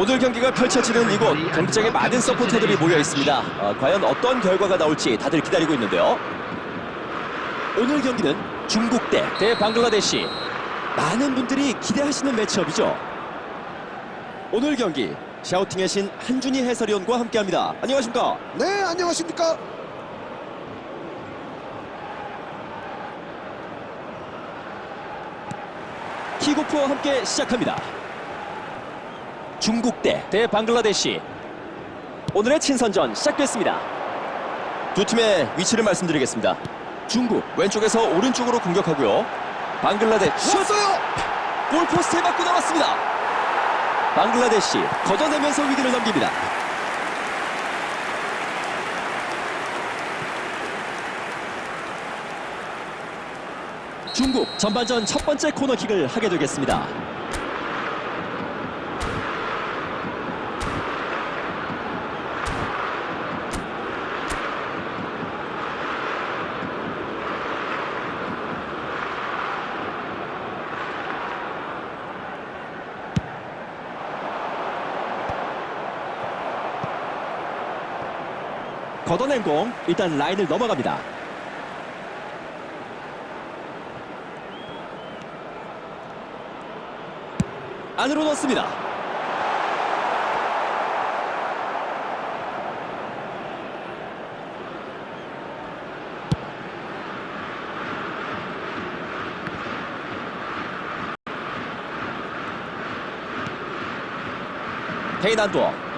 오늘 경기가 펼쳐지는 이곳 경기장에 많은 서포터들이 모여 있습니다. 어, 과연 어떤 결과가 나올지 다들 기다리고 있는데요. 오늘 경기는 중국 대 대 방글라데시 많은 분들이 기대하시는 매치업이죠. 오늘 경기 샤우팅의 신 한준희 해설위원과 함께합니다. 안녕하십니까? 네, 안녕하십니까? 킥오프와 함께 시작합니다. 중국 대 대 방글라데시 오늘의 친선전 시작됐습니다. 두 팀의 위치를 말씀드리겠습니다. 중국 왼쪽에서 오른쪽으로 공격하고요. 방글라데시 슛! 쳤어요. 골포스트에 맞고 나왔습니다. 방글라데시 걷어내면서 위기를 넘깁니다. 중국 전반전 첫 번째 코너킥을 하게 되겠습니다. 걷어낸 공 일단 라인을 넘어갑니다. 안으로 넣습니다. 페이난도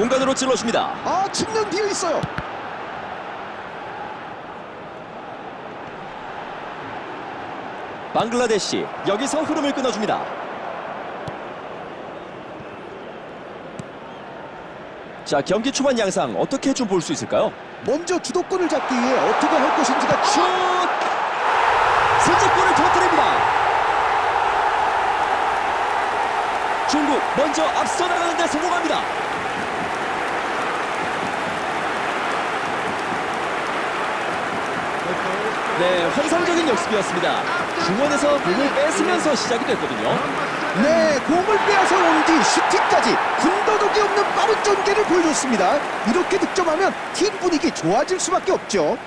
공간으로 찔러줍니다. 아, 측면 비어 있어요. 방글라데시 여기서 흐름을 끊어줍니다. 자 경기 초반 양상 어떻게 좀 볼 수 있을까요? 먼저 주도권을 잡기 위해 어떻게 할 것인지가 슛! 선제골을 터뜨립니다. 중국 먼저 앞서 나가는데 성공합니다. 네, 환상적인 역습이었습니다. 중원에서 공을 뺏으면서 시작이 됐거든요. 네, 공을 빼앗아 온 뒤 슈팅까지 군더더기 없는 빠른 전개를 보여줬습니다. 이렇게 득점하면 팀 분위기 좋아질 수밖에 없죠.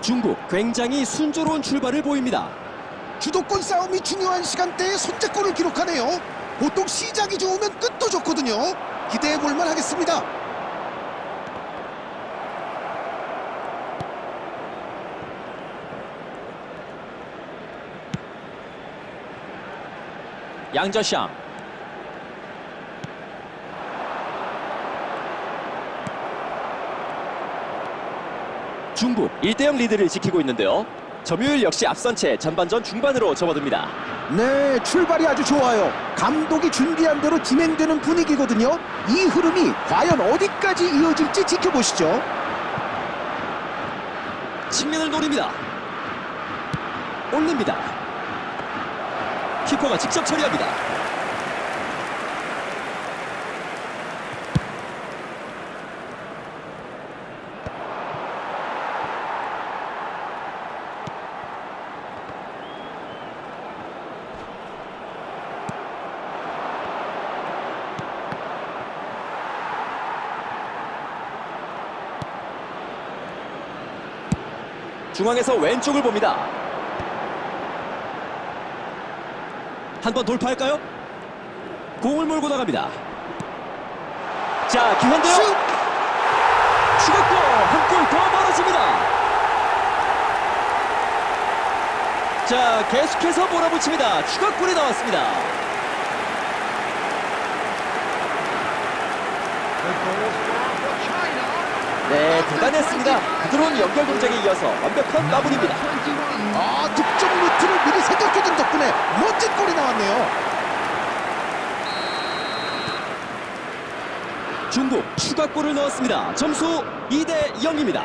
중국 굉장히 순조로운 출발을 보입니다. 주도권 싸움이 중요한 시간대에 선제골을 기록하네요. 보통 시작이 좋으면 끝도 좋거든요. 기대해 볼만 하겠습니다. 양저샹 중국 1대0 리드를 지키고 있는데요. 점유율 역시 앞선 채 전반전 중반으로 접어듭니다. 네, 출발이 아주 좋아요. 감독이 준비한 대로 진행되는 분위기거든요. 이 흐름이 과연 어디까지 이어질지 지켜보시죠. 측면을 노립니다. 올립니다. 키퍼가 직접 처리합니다. 중앙에서 왼쪽을 봅니다. 한 번 돌파할까요? 공을 몰고 나갑니다. 자, 기회인데요. 슛! 추가골 한골 더 벌어집니다. 자, 계속해서 몰아붙입니다. 추가골이 나왔습니다. 네, 대단했습니다. 부드러운 연결 동작에 이어서 완벽한 마무리입니다. 아, 득점 루트를 미리 생각해둔 덕분에 멋진 골이 나왔네요. 중국 추가골을 넣었습니다. 점수 2대 0입니다.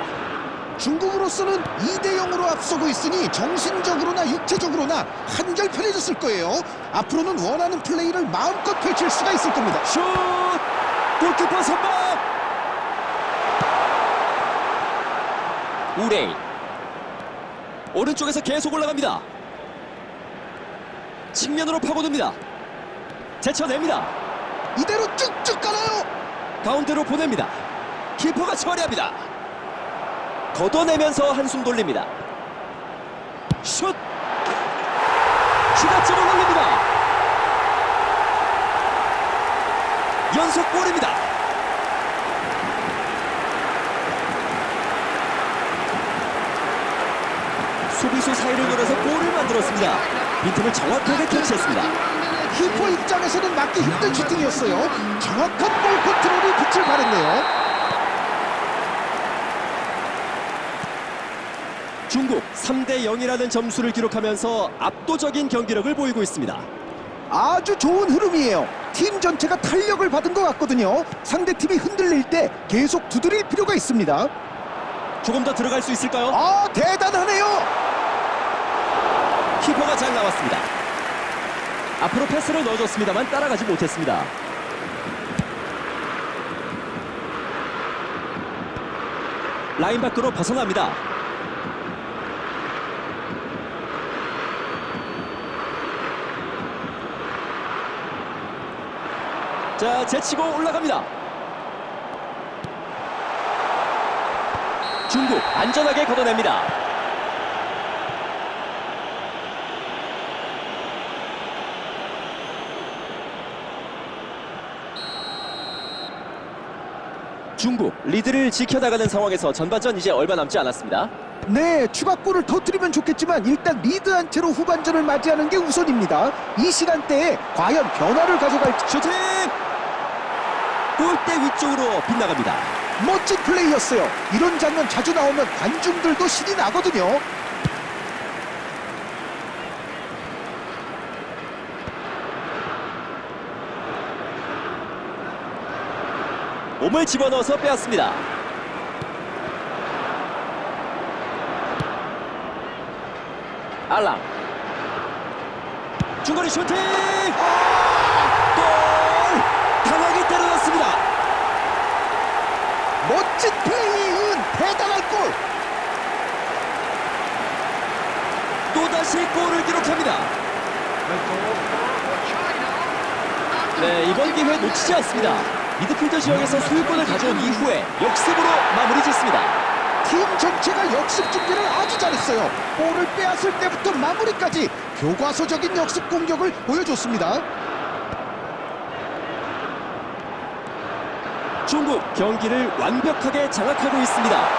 중국으로서는 2대 0으로 앞서고 있으니 정신적으로나 육체적으로나 한결 편해졌을 거예요. 앞으로는 원하는 플레이를 마음껏 펼칠 수가 있을 겁니다. 슛! 골키퍼 선방! 우레이 오른쪽에서 계속 올라갑니다. 측면으로 파고듭니다. 제쳐냅니다. 이대로 쭉쭉 가나요? 가운데로 보냅니다. 키퍼가 처리합니다. 걷어내면서 한숨 돌립니다. 슛! 추가점을 올립니다. 연속 골입니다. 수비수 사이를 노려서 골을 만들었습니다. 빈틈을 정확하게 캐치했습니다. 키퍼 입장에서는 막기 힘든 슈팅이었어요. 정확한 볼 컨트롤이 빛을 발했네요. 중국 3대 0이라는 점수를 기록하면서 압도적인 경기력을 보이고 있습니다. 아주 좋은 흐름이에요. 팀 전체가 탄력을 받은 것 같거든요. 상대 팀이 흔들릴 때 계속 두드릴 필요가 있습니다. 조금 더 들어갈 수 있을까요? 아 대단하네요. 키퍼가 잘 나왔습니다. 앞으로 패스를 넣어줬습니다만 따라가지 못했습니다. 라인 밖으로 벗어납니다. 자, 제치고 올라갑니다. 중국 안전하게 걷어냅니다. 중국 리드를 지켜나가는 상황에서 전반전 이제 얼마 남지 않았습니다. 네, 추가골을 터뜨리면 좋겠지만 일단 리드한 채로 후반전을 맞이하는 게 우선입니다. 이 시간대에 과연 변화를 가져갈지 슈팅! 골대 위쪽으로 빗나갑니다. 멋진 플레이였어요. 이런 장면 자주 나오면 관중들도 신이 나거든요. 몸을 집어넣어서 빼앗습니다. 알람. 중거리 슈팅! 골! 강하게 때려놨습니다. 멋진 플레이은 대단한 골. 또다시 골을 기록합니다. 네, 이번 기회 놓치지 않습니다. 미드필더 지역에서 소유권을 가져온 이후에 역습으로 마무리 짓습니다. 팀 전체가 역습 준비를 아주 잘했어요. 볼을 빼앗을 때부터 마무리까지 교과서적인 역습 공격을 보여줬습니다. 중국 경기를 완벽하게 장악하고 있습니다.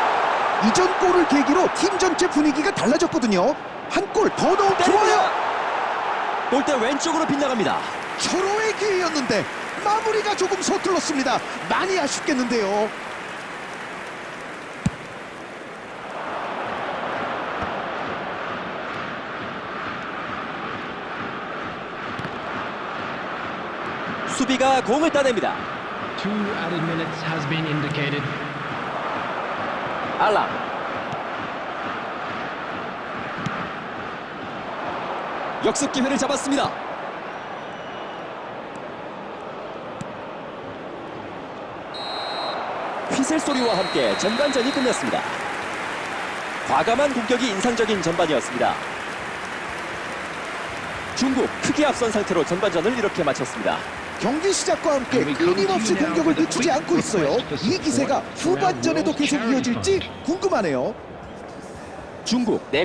이전 골을 계기로 팀 전체 분위기가 달라졌거든요. 한 골 더 넣으면 좋아요. 골대 왼쪽으로 빗나갑니다. 서로의 기회였는데 마무리가 조금 서툴렀습니다. 많이 아쉽겠는데요. 수비가 공을 따냅니다. Two added minutes has been indicated. 알람. 역습 기회를 잡았습니다. 휘슬 소리와 함께 전반전이 끝났습니다. 과감한 공격이 인상적인 전반이었습니다. 중국 크게 앞선 상태로 전반전을 이렇게 마쳤습니다. 경기 시작과 함께 끊임없이 공격을 늦추지 않고 있어요. 이 기세가 후반전에도 계속 이어질지 궁금하네요. 중국 네